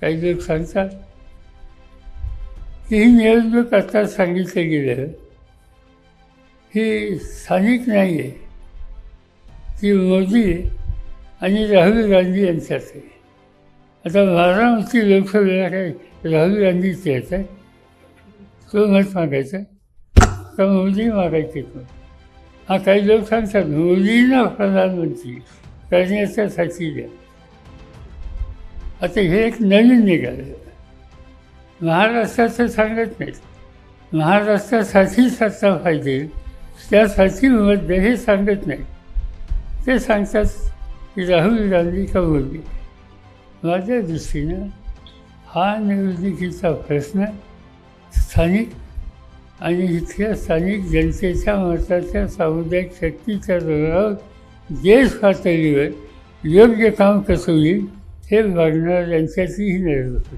काही लोक सांगतात की ही निवडणूक आता सांगितलं गेलं. ही स्थानिक नाही आहे ती मोदी आणि राहुल गांधी यांच्यात आहे आता बारामती लोकसभेला काय राहुल गांधीच येत आहे तो मत मागायचा? का मोदी मागायचे पण? हा काही लोक सांगतात मोदींना प्रधानमंत्री करण्याच्यासाठी द्या. आता हे एक नवीन निघालं. महाराष्ट्राचं सांगत नाहीत महाराष्ट्रासाठी सत्ता पाहिजे त्यासाठी मत हे सांगत नाही. ते सांगतात की राहुल गांधी का मोदी माझ्या दृष्टीनं हा निवडणुकीचा प्रश्न स्थानिक आणि इथल्या स्थानिक जनतेच्या मताच्या सामुदायिक शक्तीच्या जोरावर देश पातळीवर योग्य काम कसं होईल हे घडणं यांच्यातही निर्णय होतो.